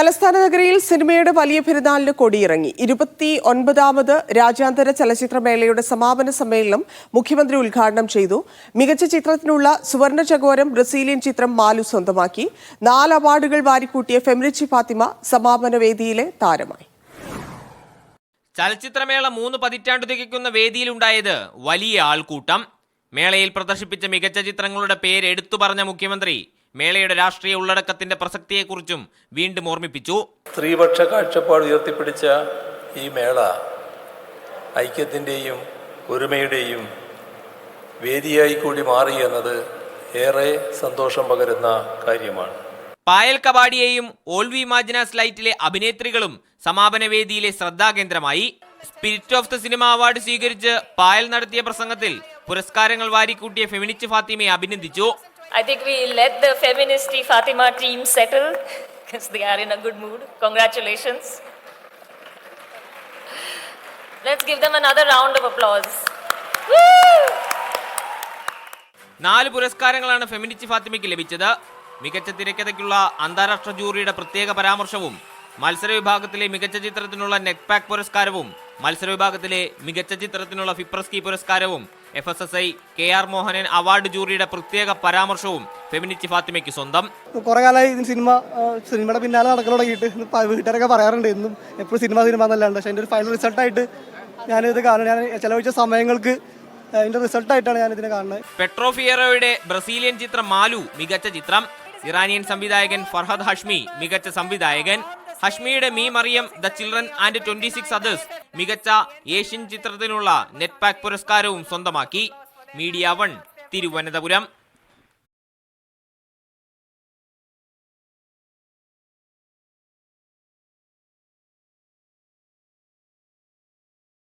തലസ്ഥാന നഗരിയിൽ സിനിമയുടെ വലിയ പെരുന്നാളിന് കൊടിയിറങ്ങി. ഇരുപത്തി ഒൻപതാമത് രാജ്യാന്തര ചലച്ചിത്രമേളയുടെ സമാപന സമ്മേളനം മുഖ്യമന്ത്രി ഉദ്ഘാടനം ചെയ്തു. മികച്ച ചിത്രത്തിനുള്ള സുവർണ ചകോരം ബ്രസീലിയൻ ചിത്രം മാലു സ്വന്തമാക്കി. നാല് അവാർഡുകൾ വാരിക്കൂട്ടിയ ഫെമിനിച്ചി ഫാത്തിമ സമാപന വേദിയിലെ താരമായി. ചലച്ചിത്രമേള മൂന്ന് പതിറ്റാണ്ട് തികയ്ക്കുന്ന വേദിയിലുണ്ടായത് വലിയ ആൾക്കൂട്ടം. മേളയിൽ പ്രദർശിപ്പിച്ച മികച്ച ചിത്രങ്ങളുടെ പേര് എടുത്തു പറഞ്ഞ മുഖ്യമന്ത്രി മേളയുടെ രാഷ്ട്രീയ ഉള്ളടക്കത്തിന്റെ പ്രസക്തിയെക്കുറിച്ചും വീണ്ടും ഓർമ്മിപ്പിച്ചു. സ്ത്രീപക്ഷ കാഴ്ചപ്പാട് ഉയർത്തിപ്പിടിച്ച ഈ മേള ഐക്യത്തിന്റെയും ഒരുമയുടെയും വേദിയായി കൂടി മാറി എന്നത് ഏറെ സന്തോഷം പകരുന്ന കാര്യമാണ്. പായൽ കബാഡിയെയും ഓൾവി മാജിനാസ് ലൈറ്റിലെ അഭിനേത്രികളും സമാപന വേദിയിലെ ശ്രദ്ധാകേന്ദ്രമായി. Spirit of the cinema award സ്വീകരിച്ച് പായൽ നടത്തിയ പ്രസംഗത്തിൽ പുരസ്കാരങ്ങൾ വാരിക്കൂട്ടിയ ഫെമിനിച്ച് ഫാത്തിമയെ അഭിനന്ദിച്ചു. I think we let the feministy Fatima team settle because they are in a good mood. Congratulations. Let's give them another round of applause. നാല് പുരസ്കാരങ്ങളാണ് ഫെമിനിസ്റ്റ് ഫാത്തിമയ്ക്ക് ലഭിച്ചത് മികച്ച തിരക്കഥയ്ക്കുള്ള അന്താരാഷ്ട്ര ജൂറിയുടെ പ്രത്യേക പരാമർശവും മത്സര വിഭാഗത്തിലെ മികച്ച ചിത്രത്തിനുള്ള നെറ്റ്പാക് പുരസ്കാരവും മത്സര വിഭാഗത്തിലെ മികച്ച ചിത്രത്തിനുള്ള ഫിപ്രസ്കി പുരസ്കാരവും F S S I K R Mohanan award ജൂറിയുടെ പ്രത്യേക പരാമർശവും ഫെമിനിറ്റി ഫാത്തിമയ്ക്ക് സ്വന്തം. കുറെ കാലമായി സിനിമ സിനിമയുടെ പിന്നാലെ നടക്കാൻ തുടങ്ങിയിട്ട് വീട്ടുകാരൊക്കെ പറയാറുണ്ട് എന്നും എപ്പോഴും സിനിമ സിനിമ എന്നല്ലാണ്ട്. പക്ഷേ എന്റെ ഒരു ഫൈനൽ റിസൾട്ടായിട്ട് ഞാനിത് കാണുന്നത് ഞാൻ ചിലവഴിച്ച സമയങ്ങൾക്ക് അതിന്റെ റിസൾട്ടായിട്ടാണ് ഞാൻ ഇതിനെ കാണുന്നത്. പെട്രോ ഫിയറോയുടെ ബ്രസീലിയൻ ചിത്രം മാലു മികച്ച ചിത്രം. ഇറാനിയൻ സംവിധായകൻ ഫർഹദ് ഹഷ്മി മികച്ച സംവിധായകൻ. ഹഷ്മിയുടെ me Maryam the children and twenty six others മികച്ച ഏഷ്യൻ ചിത്രത്തിനുള്ള നെറ്റ്പാക് പുരസ്കാരവും സ്വന്തമാക്കി. Media One Thiruvananthapuram.